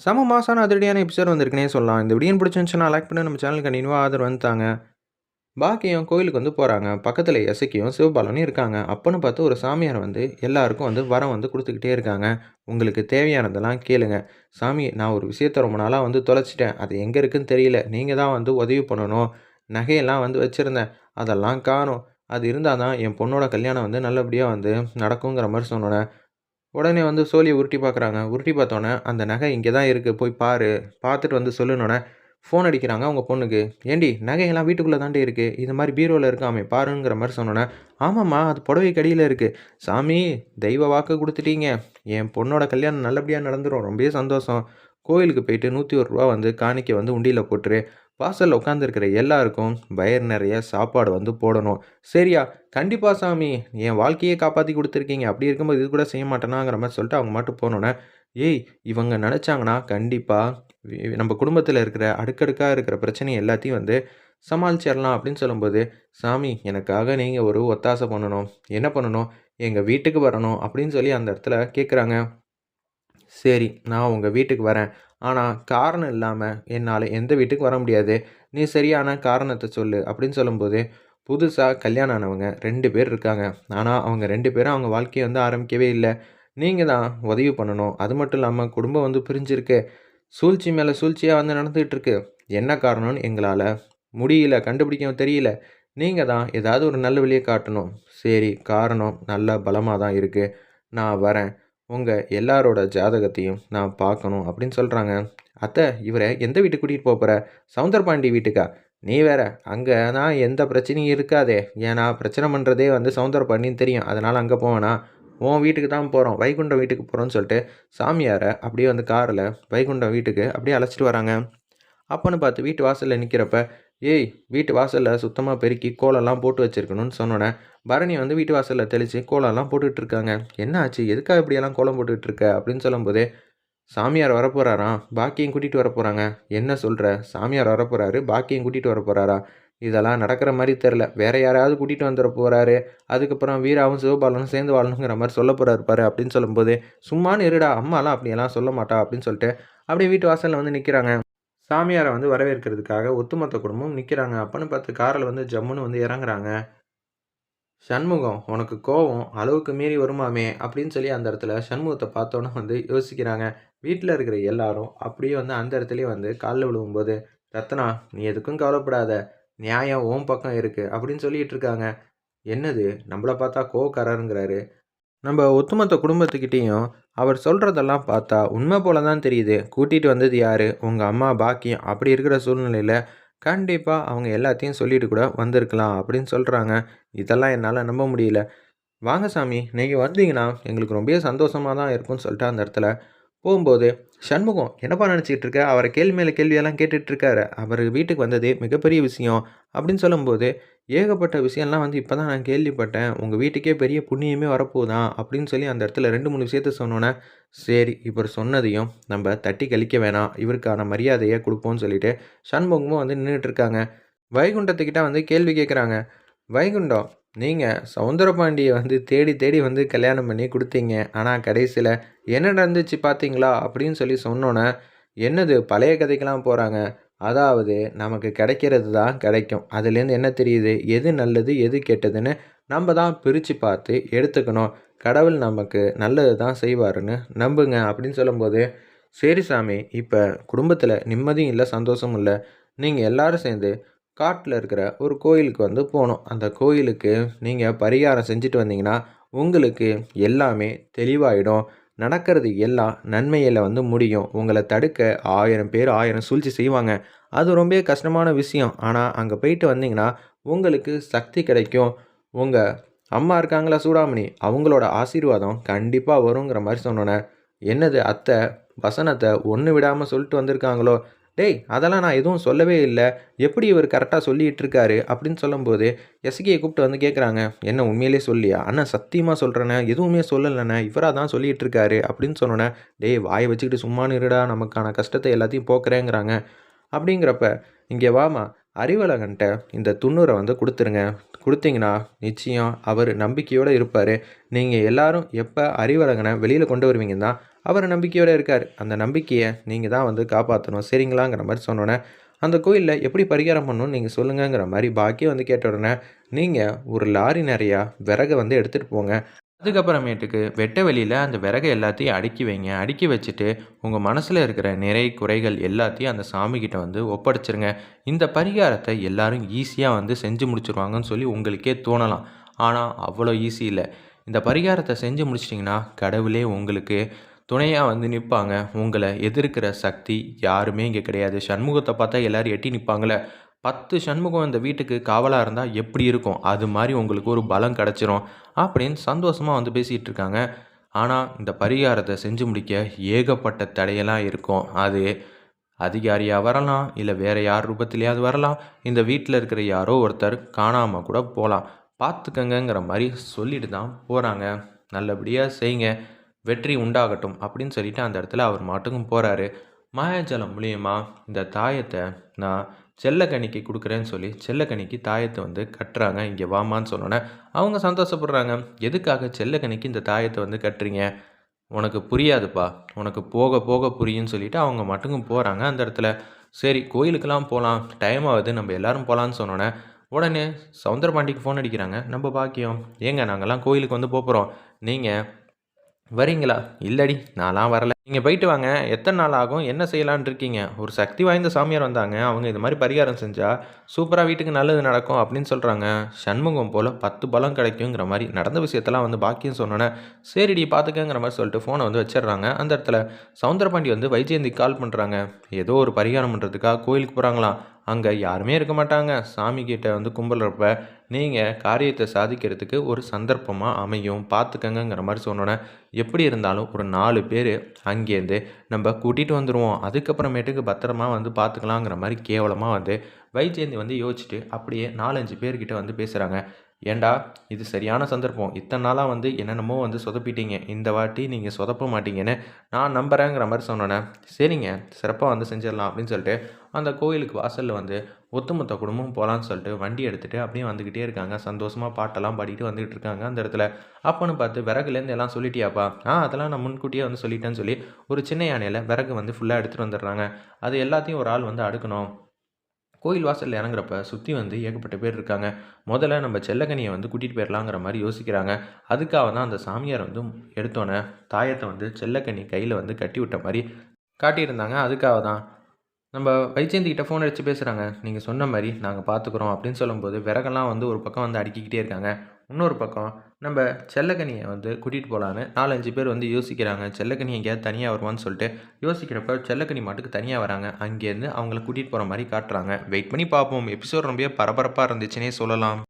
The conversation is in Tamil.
செம மாசான அதிரடியான எபிசோட் வந்திருக்குனே சொல்லலாம். இந்த வீடியோ பிடிச்சிருந்துச்சுன்னா லைக் பண்ணி நம்ம சேனல் கண்டினியூவாக ஆதரவு வந்துட்டாங்க பாக்கியம் கோயிலுக்கு வந்து போகிறாங்க பக்கத்தில் எசக்கியும் சிவபாலனும் இருக்காங்க. அப்போன்னு பார்த்து ஒரு சாமியார் வந்து எல்லாருக்கும் வந்து வரம் வந்து கொடுத்துக்கிட்டே இருக்காங்க. உங்களுக்கு தேவையானதெல்லாம் கேளுங்க. சாமி நான் ஒரு விஷயத்த ரொம்ப நாளாக வந்து தொலைச்சிட்டேன். அது எங்கே இருக்குன்னு தெரியல. நீங்கள் தான் வந்து உதவி பண்ணணும். நகையெல்லாம் வந்து வச்சுருந்தேன். அதெல்லாம் காணும். அது இருந்தால் தான் என் பொண்ணோட கல்யாணம் வந்து நல்லபடியாக வந்து நடக்குங்கிற மாதிரி சொன்னோன்னே உடனே வந்து சோழியை உருட்டி பார்க்குறாங்க. உருட்டி பார்த்தோன்னே அந்த நகை இங்கே தான் இருக்குது போய் பாரு. பார்த்துட்டு வந்து சொல்லணுன்னே ஃபோன் அடிக்கிறாங்க அவங்க பொண்ணுக்கு. ஏண்டி நகையெல்லாம் வீட்டுக்குள்ளே தாண்டி இருக்குது இது மாதிரி பீரோவில் இருக்காமே பாருங்கிற மாதிரி சொன்னோன்னே ஆமாம்மா அது புடவை கடியில் இருக்குது சாமி தெய்வ வாக்கு கொடுத்துட்டீங்க. என் பொண்ணோட கல்யாணம் நல்லபடியாக நடந்துடும் ரொம்பவே சந்தோஷம். கோயிலுக்கு போயிட்டு நூற்றி ஒரு ரூபா வந்து காணிக்க வந்து உண்டியில் போட்டுரு. வாசலில் உட்காந்துருக்கிற எல்லாருக்கும் வயிறு நிறைய சாப்பாடு வந்து போடணும். சரியா? கண்டிப்பாக சாமி என் வாழ்க்கையை காப்பாற்றி கொடுத்துருக்கீங்க. அப்படி இருக்கும்போது இது கூட செய்ய மாட்டேனாங்கிற மாதிரி சொல்லிட்டு அவங்க மட்டும் போனோன்னே ஏய் இவங்க நினச்சாங்கன்னா கண்டிப்பாக நம்ம குடும்பத்தில் இருக்கிற அடுக்கடுக்காக இருக்கிற பிரச்சனை எல்லாத்தையும் வந்து சமாளிச்சிடலாம் அப்படின்னு சொல்லும்போது சாமி எனக்காக நீங்கள் ஒரு ஒத்தாசை பண்ணணும். என்ன பண்ணணும்? எங்கள் வீட்டுக்கு வரணும் அப்படின்னு சொல்லி அந்த இடத்துல கேட்குறாங்க சரி நான் உங்கள் வீட்டுக்கு வரேன். ஆனால் காரணம் இல்லாமல் என்னால் எந்த வீட்டுக்கு வர முடியாது. நீ சரியான காரணத்தை சொல்லு அப்படின்னு சொல்லும்போது புதுசாக கல்யாணம் ஆனவங்க ரெண்டு பேர் இருக்காங்க. ஆனால் அவங்க ரெண்டு பேரும் அவங்க வாழ்க்கையை வந்து ஆரம்பிக்கவே இல்லை. நீங்கள் தான் உதவி பண்ணணும். அது மட்டும் இல்லாமல் குடும்பம் வந்து பிரிஞ்சிருக்கு. சூழ்ச்சி மேலே சூழ்ச்சியாக வந்து நடந்துகிட்டு இருக்கு என்ன காரணம்னு எங்களால் முடியல கண்டுபிடிக்க தெரியல. நீங்கள் தான் ஏதாவது ஒரு நல்ல வழியை காட்டணும். சரி காரணம் நல்ல பலமாக தான் இருக்குது நான் வரேன். உங்கள் எல்லாரோட ஜாதகத்தையும் நான் பார்க்கணும் அப்படின்னு சொல்கிறாங்க அத்தை இவரை எந்த வீட்டுக்கு கூட்டிகிட்டு போகிற போகிற சவுந்தரபாண்டி வீட்டுக்கா? நீ வேற அங்கே தான் எந்த பிரச்சனையும் இருக்காதே. ஏன்னா பிரச்சனை பண்ணுறதே வந்து சவுந்தரபாண்டின்னு தெரியும். அதனால் அங்கே போவேனா உன் வீட்டுக்கு தான் போகிறோம் வைகுண்டம் வீட்டுக்கு போகிறோன்னு சொல்லிட்டு சாமியாரை அப்படியே வந்து காரில் வைகுண்டம் வீட்டுக்கு அப்படியே அழைச்சிட்டு வராங்க. அப்போன்னு பார்த்து வீட்டு வாசலில் நிற்கிறப்ப ஏய் வீட்டு வாசலில் சுத்தமாக பெருக்கி கோலம்லாம் போட்டு வச்சுருக்கணும்னு சொன்னோன்னே பரணி வந்து வீட்டு வாசலில் தெளித்து கோலம்லாம் போட்டுட்ருக்காங்க. என்ன ஆச்சு எதுக்காக இப்படியெல்லாம் கோலம் போட்டுட்ருக்க? அப்படின்னு சொல்லும்போதே சாமியார் வரப்போகிறாராம் பாக்கியம் கூட்டிகிட்டு வர போகிறாங்க என்ன சொல்கிற சாமியார் வரப்போகிறாரு பாக்கியம் கூட்டிகிட்டு வர போகிறாரா இதெல்லாம் நடக்கிற மாதிரி தெரில வேறு யாராவது கூட்டிகிட்டு வந்துட போகிறாரு அதுக்கப்புறம் வீராவும் சிவபாலனும் சேர்ந்து வாழணுங்கிற மாதிரி சொல்ல போகிறாரு பாரு அப்படின்னு சொல்லும்போது சும்மானு இருடா. அம்மாலாம் அப்படியெல்லாம் சொல்ல மாட்டா அப்படின்னு சொல்லிட்டு அப்படியே வீட்டு வாசலில் வந்து நிற்கிறாங்க சாமியாரை வந்து வரவேற்கிறதுக்காக ஒத்துமொத்த குடும்பம் நிற்கிறாங்க அப்பன்னு பார்த்து காரில் வந்து ஜம்முன்னு வந்து இறங்குறாங்க. சண்முகம் உனக்கு கோவம் அளவுக்கு மீறி வருமாமே அப்படின்னு சொல்லி அந்த இடத்துல சண்முகத்தை பார்த்தோன்னே வந்து யோசிக்கிறாங்க. வீட்டில் இருக்கிற எல்லாரும் அப்படியே வந்து அந்த இடத்துலையே வந்து காலில் விழுவும்போது ரத்னா நீ எதுக்கும் கவலைப்படாத. நியாயம் ஓம் பக்கம் இருக்குது அப்படின்னு சொல்லிட்டு இருக்காங்க. என்னது? நம்மளை பார்த்தா கோவக்காரருங்கிறாரு. நம்ம ஒத்துமொத்த குடும்பத்துக்கிட்டேயும் அவர் சொல்கிறதெல்லாம் பார்த்தா உண்மை போல தான் தெரியுது. கூட்டிகிட்டு வந்தது யார்? உங்கள் அம்மா பாக்கியம். அப்படி இருக்கிற சூழ்நிலையில் கண்டிப்பாக அவங்க எல்லாத்தையும் சொல்லிட்டு கூட வந்திருக்கலாம் அப்படின்னு சொல்கிறாங்க இதெல்லாம் என்னால் நம்ப முடியல. வாங்க சாமி நீங்கள் வந்தீங்கன்னா எங்களுக்கு ரொம்ப சந்தோஷமாக தான் இருக்கும்னு சொல்லிட்டு அந்த இடத்துல போகும்போது சண்முகம் என்னப்பா நினச்சிக்கிட்டு இருக்க? அவரை கேள்வி மேலே கேள்வியெல்லாம் கேட்டுட்ருக்காரு. அவர் வீட்டுக்கு வந்ததே மிகப்பெரிய விஷயம். அப்படின்னு சொல்லும்போது ஏகப்பட்ட விஷயம்லாம் வந்து இப்போ தான் நான் கேள்விப்பட்டேன். உங்கள் வீட்டுக்கே பெரிய புண்ணியமே வரப்போதான் அப்படின்னு சொல்லி அந்த இடத்துல ரெண்டு மூணு விஷயத்த சொன்னோன்னே சரி இவர் சொன்னதையும் நம்ம தட்டி கழிக்க வேணாம். இவருக்கான மரியாதையை கொடுப்போம்னு சொல்லிட்டு சண்முகமும் வந்து நின்றுட்டுருக்காங்க வைகுண்டத்துக்கிட்ட வந்து கேள்வி கேட்குறாங்க வைகுண்டம் நீங்கள் சவுந்தரபாண்டியை வந்து தேடி தேடி வந்து கல்யாணம் பண்ணி கொடுத்தீங்க. ஆனால் கடைசியில் என்ன நடந்துச்சு பார்த்தீங்களா அப்படின்னு சொல்லி சொன்னோன்னே என்னது பழைய கதைக்கெலாம் போகிறாங்க அதாவது நமக்கு கிடைக்கிறது தான் கிடைக்கும். அதுலேருந்து என்ன தெரியுது? எது நல்லது எது கெட்டதுன்னு நம்ம தான் பிரித்து பார்த்து எடுத்துக்கணும். கடவுள் நமக்கு நல்லது தான் செய்வாருன்னு நம்புங்க அப்படின்னு சொல்லும்போது சரி சாமி இப்போ குடும்பத்தில் நிம்மதியும் இல்லை சந்தோஷமும் இல்லை. நீங்கள் எல்லோரும் சேர்ந்து காட்டில் இருக்கிற ஒரு கோயிலுக்கு வந்து போகணும். அந்த கோயிலுக்கு நீங்கள் பரிகாரம் செஞ்சுட்டு வந்தீங்கன்னா உங்களுக்கு எல்லாமே தெளிவாயிடும். நடக்கிறது எல்லாம் நன்மையில் வந்து முடியும். உங்களை தடுக்க ஆயிரம் பேர் ஆயிரம் சூழ்ச்சி செய்வாங்க. அது ரொம்ப கஷ்டமான விஷயம். ஆனால் அங்கே போயிட்டு வந்தீங்கன்னா உங்களுக்கு சக்தி கிடைக்கும். உங்கள் அம்மா இருக்காங்களா சூடாமணி? அவங்களோட ஆசீர்வாதம் கண்டிப்பாக வருங்கிற மாதிரி சொன்னோன்னே என்னது அத்தை வசனத்தை ஒன்று விடாமல் சொல்லிட்டு வந்திருக்காங்களோ? டேய் அதெல்லாம் நான் எதுவும் சொல்லவே இல்லை. எப்படி இவர் கரெக்டாக சொல்லிகிட்டு இருக்காரு அப்படின்னு சொல்லும்போது எஸ்கியை கூப்பிட்டு வந்து கேட்குறாங்க என்ன உண்மையிலே சொல்லியா? அண்ணன் சத்தியமாக சொல்கிறேண்ணே எதுவுமே சொல்லலைண்ணே. இவராக தான் சொல்லிகிட்டு இருக்காரு அப்படின்னு சொன்னோன்னே டேய் வாயை வச்சுக்கிட்டு சும்மானு இருடா நமக்கான கஷ்டத்தை எல்லாத்தையும் போக்குறேங்கிறாங்க. அப்படிங்கிறப்ப இங்கே வாமா அறிவழகன்ட்ட இந்த துண்ணூரை வந்து கொடுத்துருங்க. கொடுத்தீங்கன்னா நிச்சயம் அவர் நம்பிக்கையோடு இருப்பார். நீங்கள் எல்லாரும் எப்போ அறிவழகனை வெளியில் கொண்டு வருவீங்கன்னா அவர் நம்பிக்கையோடு இருக்கார். அந்த நம்பிக்கையை நீங்கள் தான் வந்து காப்பாற்றணும் சரிங்களாங்கிற மாதிரி சொன்னோன்னே அந்த கோயிலில் எப்படி பரிகாரம் பண்ணணும்னு நீங்கள் சொல்லுங்கங்கிற மாதிரி பாக்கியம் வந்து கேட்ட உடனே நீங்கள் ஒரு லாரி நிறையா விறகை வந்து எடுத்துகிட்டு போங்க. அதுக்கப்புறமேட்டுக்கு வெட்ட வெளியில் அந்த விறகை எல்லாத்தையும் அடுக்கி வைங்க. அடுக்கி வச்சுட்டு உங்கள் மனசில் இருக்கிற நிறை குறைகள் எல்லாத்தையும் அந்த சாமிக்கிட்ட வந்து ஒப்படைச்சிருங்க. இந்த பரிகாரத்தை எல்லாரும் ஈஸியாக வந்து செஞ்சு முடிச்சிருவாங்கன்னு சொல்லி உங்களுக்கே தோணலாம். ஆனால் அவ்வளோ ஈஸி இல்லை. இந்த பரிகாரத்தை செஞ்சு முடிச்சிட்டிங்கன்னா கடவுளே உங்களுக்கு துணையாக வந்து நிற்பாங்க உங்களை எதிர்க்கிற சக்தி யாருமே இங்கே கிடையாது. சண்முகத்தை பார்த்தா எல்லோரும் எட்டி நிற்பாங்களே பத்து சண்முகம் இந்த வீட்டுக்கு காவலாக இருந்தால் எப்படி இருக்கும்? அது மாதிரி உங்களுக்கு ஒரு பலம் கிடச்சிரும் அப்படின்னு சந்தோஷமாக வந்து பேசிகிட்டு இருக்காங்க. ஆனால் இந்த பரிகாரத்தை செஞ்சு முடிக்க ஏகப்பட்ட தடையெல்லாம் இருக்கும். அது அதிகாரியாக வரலாம் இல்லை வேறு யார் ரூபத்திலேயாவது வரலாம். இந்த வீட்டில் இருக்கிற யாரோ ஒருத்தர் காணாமல் கூட போகலாம் பார்த்துக்கங்கிற மாதிரி சொல்லிட்டு தான் போகிறாங்க நல்லபடியாக செய்யுங்க வெற்றி உண்டாகட்டும் அப்படின்னு சொல்லிட்டு அந்த இடத்துல அவர் மாட்டுக்கும் போகிறாரு மாயாஜலம் மூலியமாக இந்த தாயத்தை நான் செல்லக்கணிக்கு கொடுக்குறேன்னு சொல்லி செல்லக்கணிக்கு தாயத்தை வந்து கட்டுறாங்க. இங்கே வாமான்னு சொன்னோன்னே அவங்க சந்தோஷப்படுறாங்க. எதுக்காக செல்லக்கணிக்கு இந்த தாயத்தை வந்து கட்டுறீங்க? உனக்கு புரியாதுப்பா. உனக்கு போக போக புரியும்னு சொல்லிட்டு அவங்க மட்டுக்கும் போகிறாங்க அந்த இடத்துல. சரி கோயிலுக்கெல்லாம் போகலாம் டைம் ஆகுது. நம்ம எல்லாரும் போகலான்னு சொன்னோன்னே உடனே சவுந்தரபாண்டிக்கு ஃபோன் அடிக்கிறாங்க. நம்ம பாக்கியம் ஏங்க நாங்கள்லாம் கோயிலுக்கு வந்து போகிறோம் நீங்கள் வரீங்களா? இல்லடி நான்லாம் வரல. நீங்கள் போயிட்டு வாங்க. எத்தனை நாள் ஆகும்? என்ன செய்யலான்னு இருக்கீங்க? ஒரு சக்தி வாய்ந்த சாமியார் வந்தாங்க. அவங்க இது மாதிரி பரிகாரம் செஞ்சால் சூப்பராக வீட்டுக்கு நல்லது நடக்கும் அப்படின்னு சொல்கிறாங்க சண்முகம் போல் பத்து பலம் கிடைக்குங்கிற மாதிரி நடந்த விஷயத்தெல்லாம் வந்து பாக்கியம் சொன்னோன்னே சரிடி பார்த்துக்கங்கிற மாதிரி சொல்லிட்டு ஃபோனை வந்து வச்சிடுறாங்க. அந்த இடத்துல சவுந்தரபாண்டி வந்து வைஜெயந்தி கால் பண்ணுறாங்க ஏதோ ஒரு பரிகாரம் பண்ணுறதுக்காக கோயிலுக்கு போகிறாங்களாம் அங்கே யாருமே இருக்க மாட்டாங்க. சாமி கிட்ட வந்து கும்பிட்றப்ப நீங்கள் காரியத்தை சாதிக்கிறதுக்கு ஒரு சந்தர்ப்பமாக அமையும். பார்த்துக்கங்கிற மாதிரி சொன்னோன்னே எப்படி இருந்தாலும் ஒரு நாலு பேர் அங்கேருந்து நம்ம கூட்டிகிட்டு வந்துடுவோம் அதுக்கப்புறமேட்டுக்கு பத்திரமா வந்து பார்த்துக்கலாங்கிற மாதிரி கேவலமாக வந்து வைஜெயந்தி வந்து யோசிச்சுட்டு அப்படியே நாலஞ்சு பேர்கிட்ட வந்து பேசுகிறாங்க ஏண்டா இது சரியான சந்தர்ப்பம். இத்தனை நாளாக வந்து என்னென்னமோ வந்து சொதப்பிட்டீங்க. இந்த வாட்டி நீங்கள் சொதப்ப மாட்டீங்கன்னு நான் நம்புகிறேங்கிற மாதிரி சொன்னோன்னே சரிங்க சிறப்பாக வந்து செஞ்சிடலாம் அப்படின்னு சொல்லிட்டு அந்த கோயிலுக்கு வாசலில் வந்து ஒத்துமொத்த குடும்பம் போகலான்னு சொல்லிட்டு வண்டி எடுத்துகிட்டு அப்படியே வந்துக்கிட்டே இருக்காங்க. சந்தோஷமாக பாட்டெல்லாம் பாடிட்டு வந்துக்கிட்டு இருக்காங்க அந்த இடத்துல. அப்போன்னு பார்த்து விறகுலேருந்து எல்லாம் சொல்லிட்டியாப்பா? ஆ அதெல்லாம் நான் முன்கூட்டியே வந்து சொல்லிட்டேன்னு சொல்லி ஒரு சின்ன யானையில் விறகு வந்து ஃபுல்லாக எடுத்துகிட்டு வந்துடுறாங்க. அது எல்லாத்தையும் ஒரு ஆள் வந்து அடுக்கணும். கோயில் வாசலில் இறங்குறப்ப சுற்றி வந்து ஏகப்பட்ட பேர் இருக்காங்க. முதல்ல நம்ம செல்லகனியை வந்து கூட்டிகிட்டு போயிடலாங்கிற மாதிரி யோசிக்கிறாங்க. அதுக்காக தான் அந்த சாமியார் வந்து எடுத்தோன்னே தாயத்தை வந்து செல்லக்கனி கையில் வந்து கட்டி விட்ட மாதிரி காட்டியிருந்தாங்க. அதுக்காக தான். நம்ம வைஜெயந்திக்கிட்ட ஃபோன் அடித்து பேசுகிறாங்க நீங்கள் சொன்ன மாதிரி நாங்கள் பார்த்துக்குறோம் அப்படின்னு சொல்லும்போது விறகெல்லாம் வந்து ஒரு பக்கம் வந்து அடுக்கிக்கிட்டே இருக்காங்க. இன்னொரு பக்கம் நம்ம செல்லக்கனியை வந்து கூட்டிகிட்டு போகலான்னு நாலஞ்சு பேர் வந்து யோசிக்கிறாங்க. செல்லக்கனி எங்கேயாவது தனியாக வருவான்னு சொல்லிட்டு யோசிக்கிறப்ப செல்லக்கனி மாட்டுக்கு தனியாக வராங்க. அங்கேருந்து அவங்கள கூட்டிகிட்டு போகிற மாதிரி காட்டுறாங்க. வெயிட் பண்ணி பார்ப்போம். எபிசோட் ரொம்ப பரபரப்பாக இருந்துச்சுன்னே சொல்லலாம்.